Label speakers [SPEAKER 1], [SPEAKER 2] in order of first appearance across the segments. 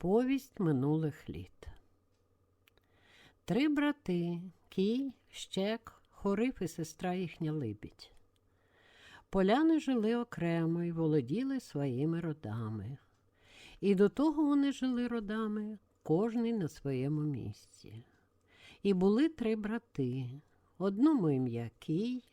[SPEAKER 1] Повість минулих літ. Три брати Кій, Щек, Хорив і сестра їхня Либідь. Поляни жили окремо і володіли своїми родами. І до того вони жили родами, кожний на своєму місці. І були три брати: одному ім'я Кій,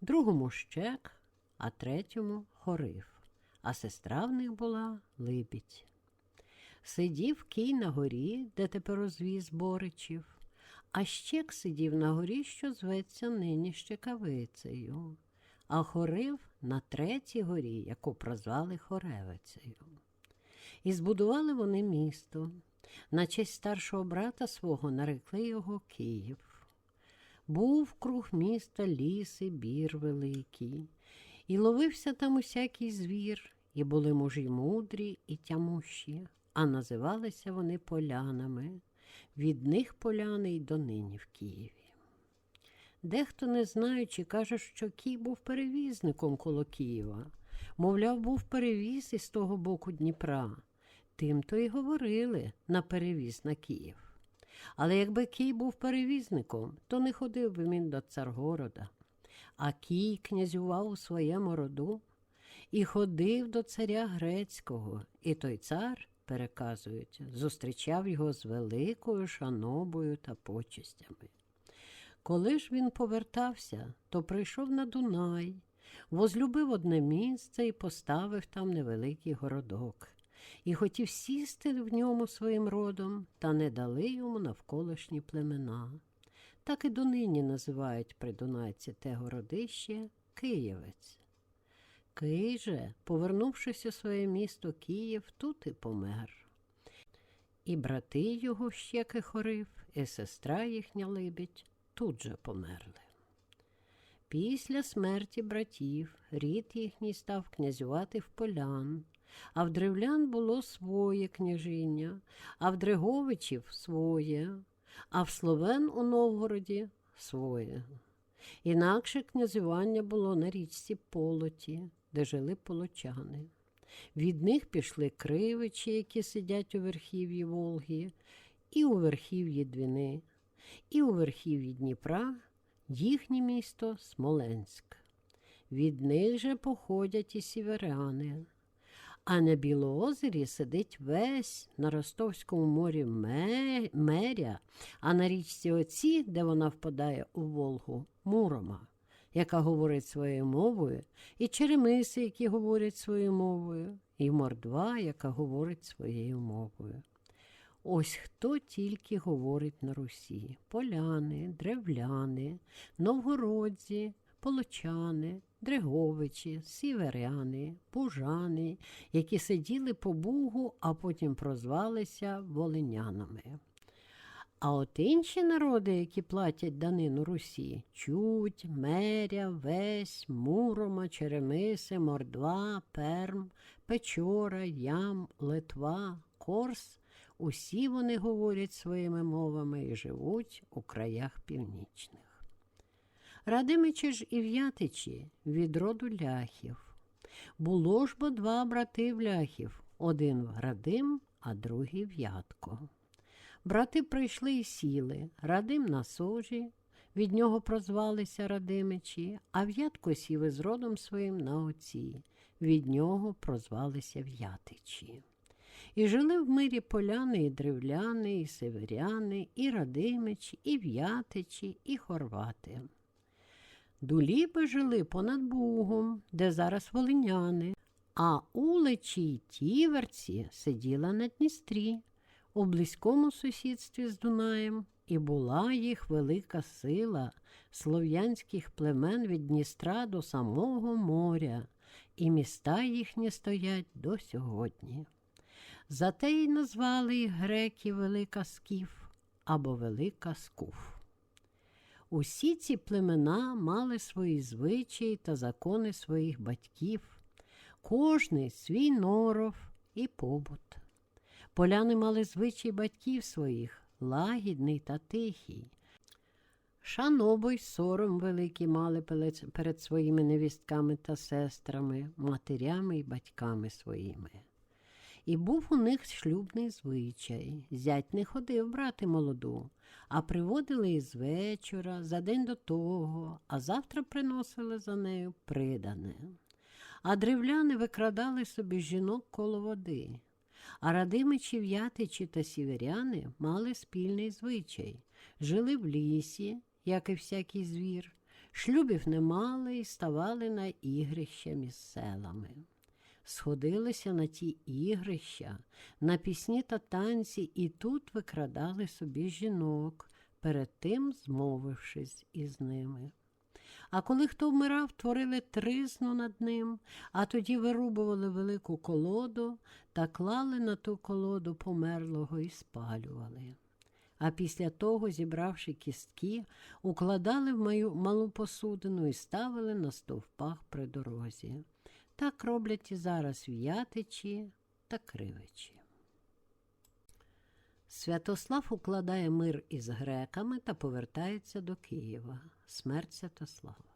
[SPEAKER 1] другому Щек, а третьому Хорив, а сестра в них була Либідь. Сидів кій на горі, де тепер розвіз Боричів, а щек сидів на горі, що зветься нині Щекавицею, а хорив на третій горі, яку прозвали Хоревицею. І збудували вони місто. На честь старшого брата свого нарекли його Київ. Був круг міста ліс і бір великий, і ловився там усякий звір, і були мужі мудрі і тямущі, а називалися вони полянами. Від них поляни й донині в Києві. Дехто, не знаючи, каже, що Кій був перевізником коло Києва. Мовляв, був перевіз із того боку Дніпра. Тим то й говорили на перевіз на Київ. Але якби Кій був перевізником, то не ходив би він до Царгорода. А Кій князював у своєму роду і ходив до царя грецького, і той цар, переказують, зустрічав його з великою шанобою та почестями. Коли ж він повертався, то прийшов на Дунай, возлюбив одне місце і поставив там невеликий городок, і хотів сісти в ньому своїм родом, та не дали йому навколишні племена. Так і донині називають при Дунайці те городище Києвець. Кий же, повернувшись у своє місто Київ, тут і помер. І брати його щеки хорив, і сестра їхня либідь тут же померли. Після смерті братів рід їхній став князювати в полян, а в древлян було своє княжіння, а в Дреговичів своє, а в Словен у Новгороді своє. Інакше князювання було на річці Полоті, де жили полочани. Від них пішли кривичі, які сидять у верхів'ї Волги, і у верхів'ї Двіни, і у верхів'ї Дніпра, їхнє місто Смоленськ. Від них же походять і сіверяни. А на Білоозері сидить весь на Ростовському морі Меря, а на річці Оці, де вона впадає у Волгу, Мурома, яка говорить своєю мовою, і Черемиси, які говорять своєю мовою, і Мордва, яка говорить своєю мовою. Ось хто тільки говорить на Русі: поляни, древляни, новгородці, полочани, дреговичі, сіверяни, пужани, які сиділи по Бугу, а потім прозвалися волинянами. А от інші народи, які платять данину Русі чуть, меря, весь, мурома, черемиси, мордва, перм, печора, ям, литва, корс, усі вони говорять своїми мовами і живуть у краях північних. Радимичі ж і в'ятичі від роду ляхів. Було ж бо два брати в ляхів, один в Радим, а другий в Ятко. Брати прийшли і сіли, Радим на сожі, від нього прозвалися Радимичі, а в'ятко сів із родом своїм на оці, від нього прозвалися в'ятичі. І жили в мирі поляни, і древляни, і северяни, і Радимичі, і в'ятичі, і хорвати. Дуліби жили понад Бугом, де зараз волиняни, а уличі й тіверці сиділа на Дністрі, у близькому сусідстві з Дунаєм, і була їх велика сила слов'янських племен від Дністра до самого моря, і міста їхні стоять до сьогодні. Зате й назвали їх греки Велика Скіф або Велика Скуф. Усі ці племена мали свої звичаї та закони своїх батьків, кожний свій норов і побут. Поляни мали звичай батьків своїх, лагідний та тихий. Шанобу й сором великий мали перед своїми невістками та сестрами, матерями й батьками своїми. І був у них шлюбний звичай. Зять не ходив брати молоду, а приводили із вечора, за день до того, а завтра приносили за нею придане. А древляни викрадали собі жінок коло води. А радимичі, в'ятичі та сіверяни мали спільний звичай. Жили в лісі, як і всякий звір, шлюбів не мали і ставали на ігрища між селами. Сходилися на ті ігрища, на пісні та танці, і тут викрадали собі жінок, перед тим змовившись із ними. А коли хто вмирав, творили тризну над ним, а тоді вирубували велику колоду та клали на ту колоду померлого і спалювали. А після того, зібравши кістки, укладали в мою малу посудину і ставили на стовпах при дорозі. Так роблять і зараз в Ятичі та Кривичі. Святослав укладає мир із греками та повертається до Києва. Смерть Святослава.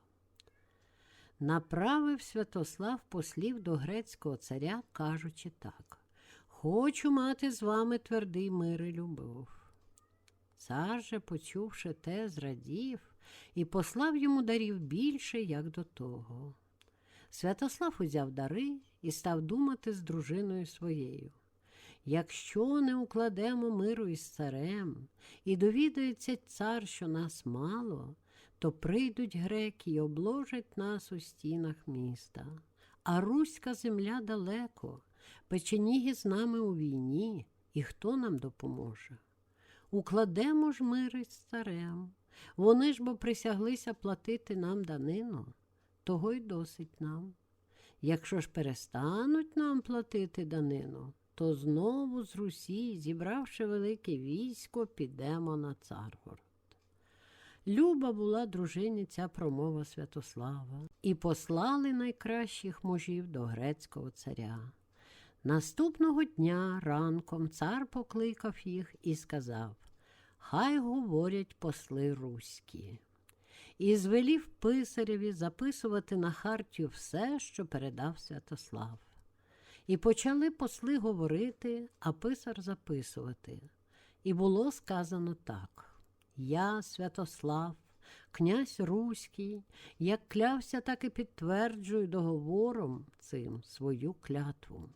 [SPEAKER 1] Направив Святослав послів до грецького царя, кажучи так Хочу мати з вами твердий мир і любов. Цар же, почувши те, зрадів і послав йому дарів більше, як до того. Святослав узяв дари і став думати з дружиною своєю. Якщо не укладемо миру із царем, і довідається цар, що нас мало, то прийдуть греки і обложать нас у стінах міста. А руська земля далеко, печеніги з нами у війні, і хто нам допоможе? Укладемо ж мир із царем. Вони ж бо присяглися платити нам данину, того й досить нам. Якщо ж перестануть нам платити данину, то знову з Русі, зібравши велике військо, підемо на царгород. Люба була дружині ця промова Святослава, і послали найкращих мужів до грецького царя. Наступного дня ранком цар покликав їх і сказав Хай говорять посли руські. І звелів писареві записувати на хартію все, що передав Святослав. І почали посли говорити, а писар записувати. І було сказано так. Я, Святослав, князь Руський, як клявся, так і підтверджую договором цим свою клятву.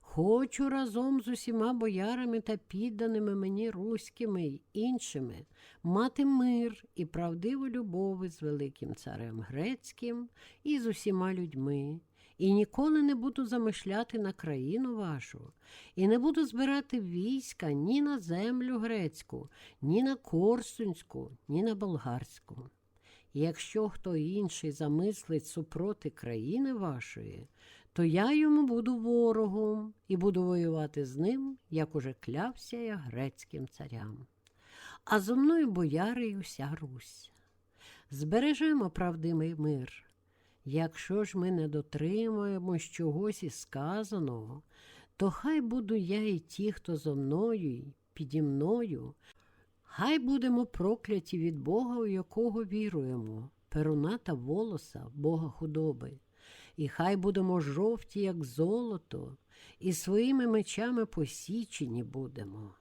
[SPEAKER 1] Хочу разом з усіма боярами та підданими мені руськими й іншими мати мир і правдиву любов з великим царем грецьким і з усіма людьми, і ніколи не буду замишляти на країну вашу, і не буду збирати війська ні на землю грецьку, ні на Корсунську, ні на болгарську. І якщо хто інший замислить супроти країни вашої, то я йому буду ворогом і буду воювати з ним, як уже клявся я грецьким царям. А зо мною бояри й уся Русь. Збережемо правдивий мир. Якщо ж ми не дотримуємось чогось із сказаного, то хай буду я і ті, хто зо мною і піді мною, хай будемо прокляті від Бога, у якого віруємо, перуна та волоса, Бога худоби, і хай будемо жовті, як золото, і своїми мечами посічені будемо.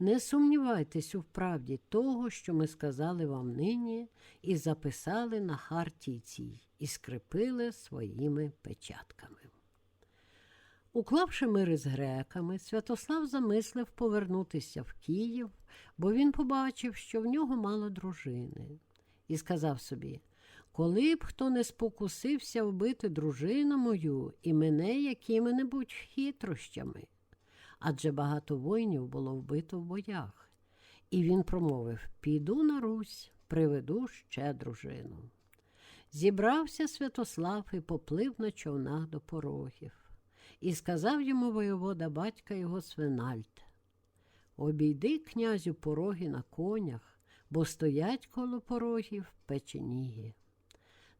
[SPEAKER 1] Не сумнівайтесь у правді того, що ми сказали вам нині, і записали на хартії цій, і скрепили своїми печатками. Уклавши мири з греками, Святослав замислив повернутися в Київ, бо він побачив, що в нього мало дружини, і сказав собі коли б хто не спокусився вбити дружину мою і мене якими-небудь хитрощами. Адже багато воїнів було вбито в боях. І він промовив Піду на Русь, приведу ще дружину. Зібрався Святослав і поплив на човнах до порогів, і сказав йому воєвода батька його Свинальд Обійди, князю, пороги на конях, бо стоять коло порогів печеніги.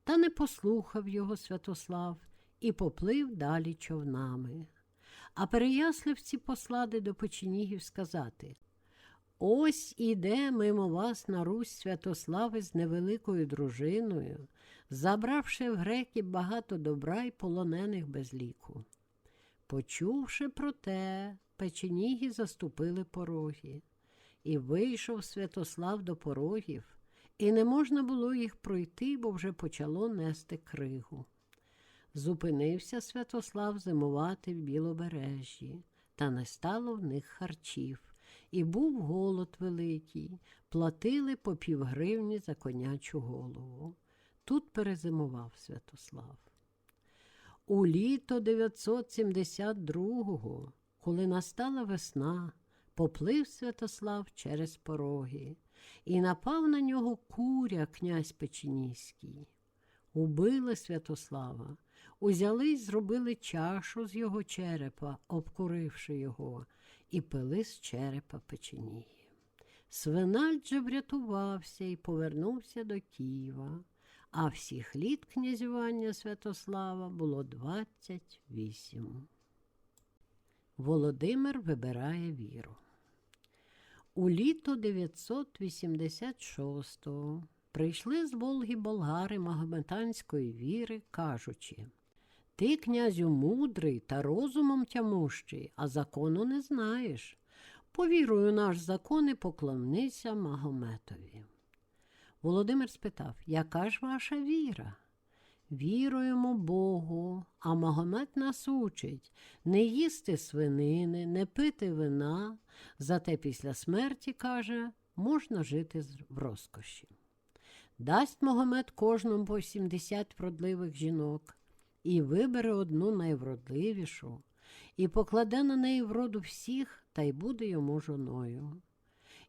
[SPEAKER 1] Та не послухав його Святослав і поплив далі човнами. А переяславці послали до печенігів сказати Ось іде мимо вас на Русь Святослави з невеликою дружиною, забравши в греків багато добра й полонених без ліку. Почувши про те, печеніги заступили пороги, і вийшов Святослав до порогів, і не можна було їх пройти, бо вже почало нести кригу. Зупинився Святослав зимувати в білобережжі, та не стало в них харчів, і був голод великий, платили по півгривні за конячу голову. Тут перезимував Святослав. У літо 972-го, коли настала весна, поплив Святослав через пороги, і напав на нього куря князь Печеніський. Убили Святослава, узяли й зробили чашу з його черепа, обкуривши його, і пили з черепа печенії. Свинальд же врятувався і повернувся до Києва, а всіх літ князювання Святослава було 28. Володимир вибирає віру. У літо 986-го прийшли з Волги болгари магометанської віри, кажучи Ти, князю, мудрий та розумом тямущий, а закону не знаєш. Повірую наш закон і поклонися Магометові. Володимир спитав, яка ж ваша віра? Віруємо Богу, а Магомет нас учить не їсти свинини, не пити вина, зате після смерті, каже, можна жити в розкоші. Дасть Магомет кожному по 70 вродливих жінок і вибере одну найвродливішу, і покладе на неї вроду всіх, та й буде йому жоною.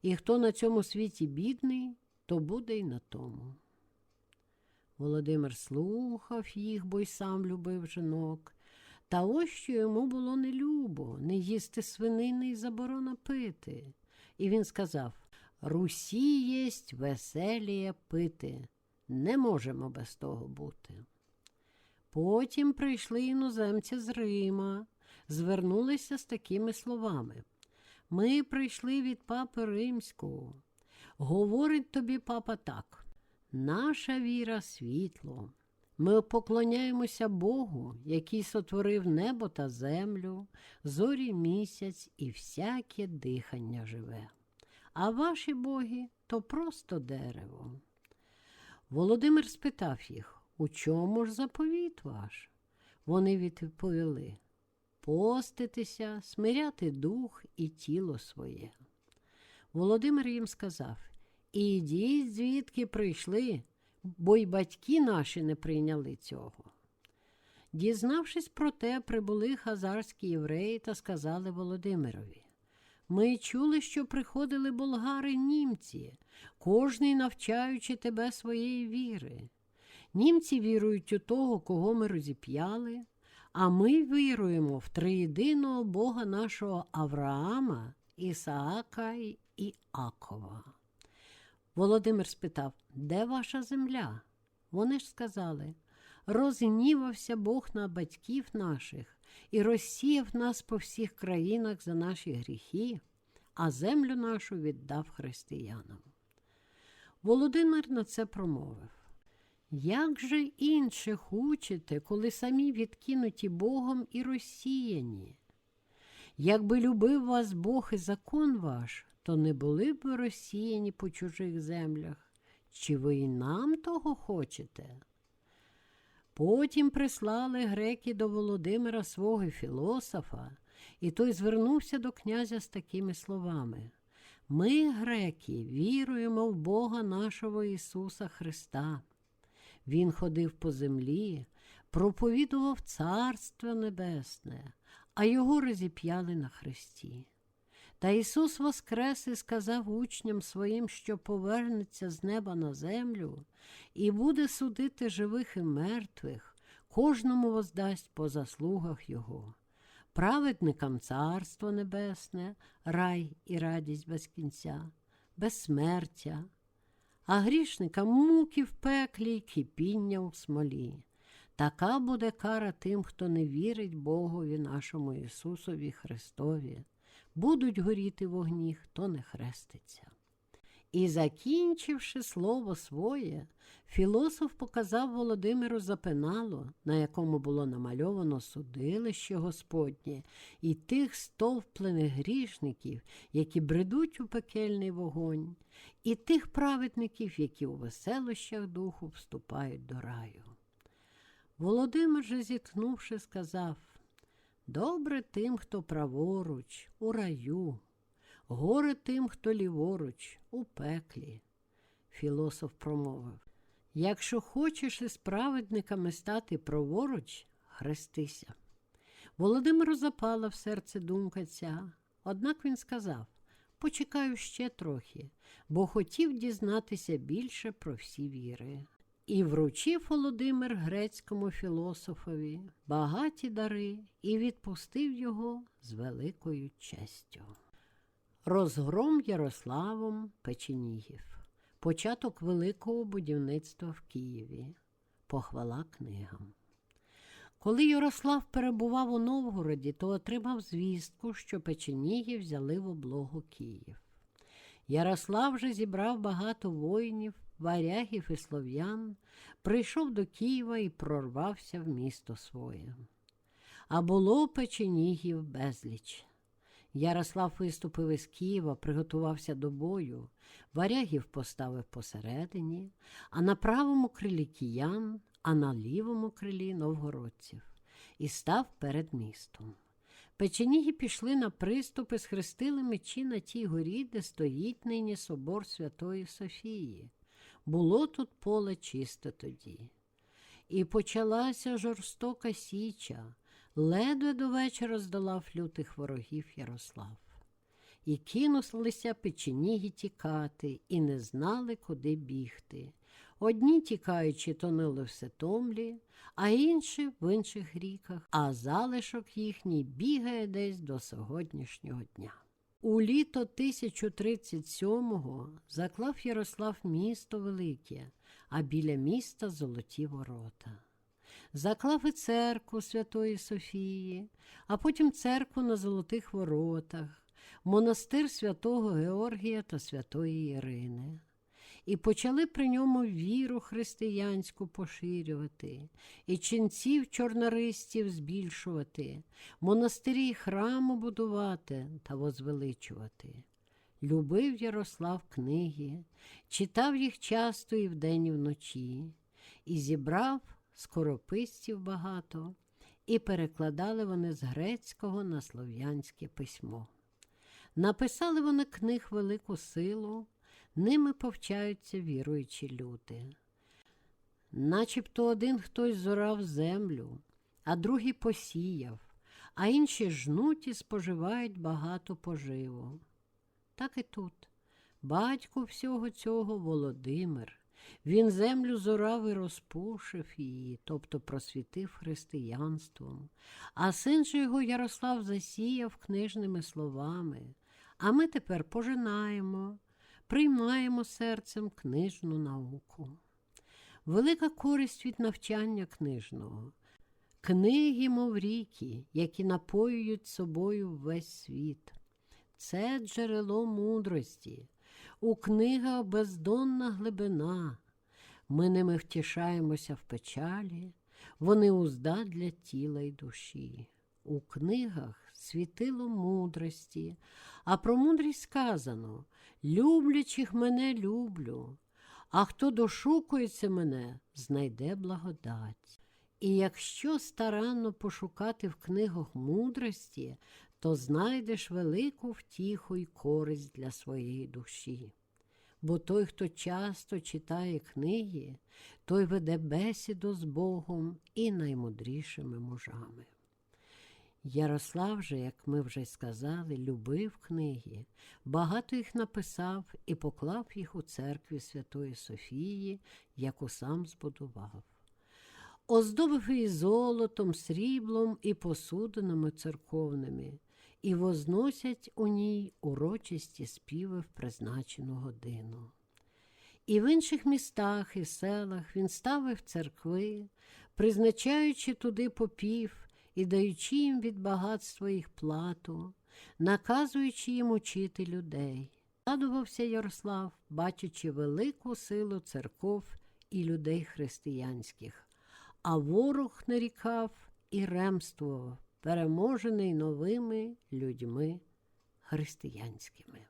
[SPEAKER 1] І хто на цьому світі бідний, то буде й на тому. Володимир слухав їх, бо й сам любив жінок. Та ось що йому було не любо, не їсти свинини й заборона пити. І він сказав Русі єсть веселіє пити, не можемо без того бути. Потім прийшли іноземці з Рима, звернулися з такими словами. Ми прийшли від папи римського. Говорить тобі папа так. Наша віра світло. Ми поклоняємося Богу, який сотворив небо та землю, зорі місяць і всяке дихання живе. А ваші боги то просто дерево. Володимир спитав їх, у чому ж заповіт ваш? Вони відповіли поститися, смиряти дух і тіло своє. Володимир їм сказав Ідіть, звідки прийшли, бо й батьки наші не прийняли цього. Дізнавшись про те, прибули хазарські євреї та сказали Володимирові Ми чули, що приходили болгари німці, кожний навчаючи тебе своєї віри. Німці вірують у того, кого ми розіп'яли, а ми віруємо в триєдиного Бога нашого Авраама, Ісаака і Іакова. Володимир спитав, де ваша земля? Вони ж сказали, розгнівався Бог на батьків наших і розсіяв нас по всіх країнах за наші гріхи, а землю нашу віддав християнам. Володимир на це промовив. Як же інших учите, коли самі відкинуті Богом і розсіяні? Якби любив вас Бог і закон ваш, то не були б ви розсіяні по чужих землях. Чи ви і нам того хочете? Потім прислали греки до Володимира свого філософа, і той звернувся до князя з такими словами. Ми, греки, віруємо в Бога нашого Ісуса Христа. Він ходив по землі, проповідував Царство Небесне, а його розіп'яли на хресті. Та Ісус воскрес і сказав учням своїм, що повернеться з неба на землю і буде судити живих і мертвих, кожному воздасть по заслугах Його. Праведникам царство небесне, рай і радість без кінця, безсмертя, а грішникам муки в пеклі й кипіння в смолі. Така буде кара тим, хто не вірить Богові нашому Ісусові Христові будуть горіти вогні, хто не хреститься. І, закінчивши слово своє, філософ показав Володимиру запинало, на якому було намальовано судилище Господнє, і тих стовплених грішників, які бредуть у пекельний вогонь, і тих праведників, які у веселощах духу вступають до раю. Володимир же, зітхнувши, сказав Добре тим, хто праворуч, у раю, горе тим, хто ліворуч, у пеклі. Філософ промовив Якщо хочеш із праведниками стати праворуч, хрестися. Володимиру запала в серце думка ця, однак він сказав Почекаю ще трохи, бо хотів дізнатися більше про всі віри. І вручив Володимир грецькому філософові багаті дари і відпустив його з великою честю. Розгром Ярославом Печенігів. Початок великого будівництва в Києві. Похвала книгам. Коли Ярослав перебував у Новгороді, то отримав звістку, що Печеніги взяли в облогу Київ. Ярослав же зібрав багато воїнів, варягів і слов'ян, прийшов до Києва і прорвався в місто своє. А було печенігів безліч. Ярослав виступив із Києва, приготувався до бою, варягів поставив посередині, а на правому крилі киян, а на лівому крилі новгородців, і став перед містом. Печеніги пішли на приступи, схрестили мечі на тій горі, де стоїть нині собор Святої Софії. Було тут поле чисте тоді. І почалася жорстока січа, ледве до вечора здолав лютих ворогів Ярослав. І кинулися печеніги тікати, і не знали, куди бігти. Одні, тікаючи, тонили в Сетомлі, а інші в інших ріках, а залишок їхній бігає десь до сьогоднішнього дня. У літо 1037-го заклав Ярослав місто Велике, а біля міста золоті ворота. Заклав і церкву Святої Софії, а потім церкву на Золотих Воротах, монастир святого Георгія та Святої Ірини. І почали при ньому віру християнську поширювати, і ченців чорнористів збільшувати, монастирі й храму будувати та возвеличувати. Любив Ярослав книги, читав їх часто і вдень, і вночі, і зібрав скорописців багато, і перекладали вони з грецького на слов'янське письмо. Написали вони книг велику силу, ними повчаються віруючі люди. Начебто один хтось зорав землю, а другий посіяв, а інші жнуть і споживають багато поживу. Так і тут. Батько всього цього Володимир. Він землю зорав і розпушив її, тобто просвітив християнством, а син же його Ярослав засіяв книжними словами, а ми тепер пожинаємо, приймаємо серцем книжну науку. Велика користь від навчання книжного. Книги, мов ріки, які напоюють собою весь світ. Це джерело мудрості. У книгах бездонна глибина. Ми ними втішаємося в печалі, вони узда для тіла й душі. У книгах світило мудрості, а про мудрість сказано люблячих мене люблю, а хто дошукується мене, знайде благодать. І якщо старанно пошукати в книгах мудрості, то знайдеш велику втіху й користь для своєї душі. Бо той, хто часто читає книги, той веде бесіду з Богом і наймудрішими мужами. Ярослав же, як ми вже сказали, любив книги, багато їх написав і поклав їх у церкві Святої Софії, яку сам збудував. Оздобив її золотом, сріблом і посудинами церковними, і возносять у ній урочисті співи в призначену годину. І в інших містах і селах він ставив церкви, призначаючи туди попів і даючи їм від багатства їх плату, наказуючи їм учити людей. Радувався Ярослав, бачачи велику силу церков і людей християнських, а ворог нарікав і ремствував, переможений новими людьми християнськими.